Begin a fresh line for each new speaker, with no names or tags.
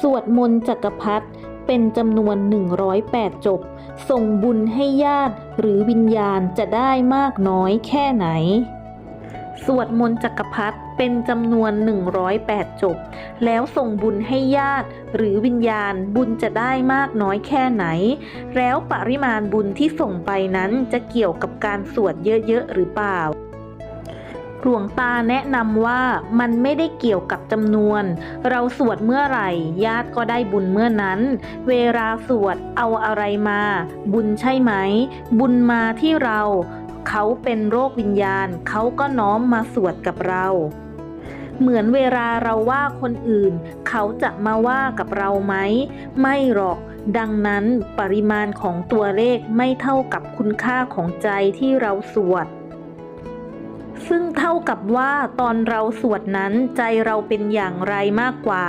สวดมนต์จักรพรรดิเป็นจำนวน 108 จบ ส่งบุญให้ญาติหรือวิญญาณจะได้มากน้อยแค่ไหน สวดมนต์จักรพรรดิเป็นจำนวน 108 จบ แล้วส่งบุญให้ญาติหรือวิญญาณบุญจะได้มากน้อยแค่ไหน แล้วปริมาณบุญที่ส่งไปนั้นจะเกี่ยวกับการสวดเยอะๆหรือเปล่า หลวงตาแนะนำว่ามันไม่ได้เกี่ยวกับจำนวน เราสวดเมื่อไหร่ ญาติก็ได้บุญเมื่อนั้น เวลาสวดเอาอะไรมา บุญใช่ไหม บุญมาที่เรา เขาเป็นโรควิญญาณ เขาก็น้อมมาสวดกับเราเหมือนเวลาเราว่าคนอื่น เขาจะมาว่ากับเราไหม ไม่หรอก ดังนั้นปริมาณของตัวเลขไม่เท่ากับคุณค่าของใจที่เราสวด ซึ่งเท่ากับว่าตอนเราสวดนั้นใจเราเป็นอย่างไรมากกว่า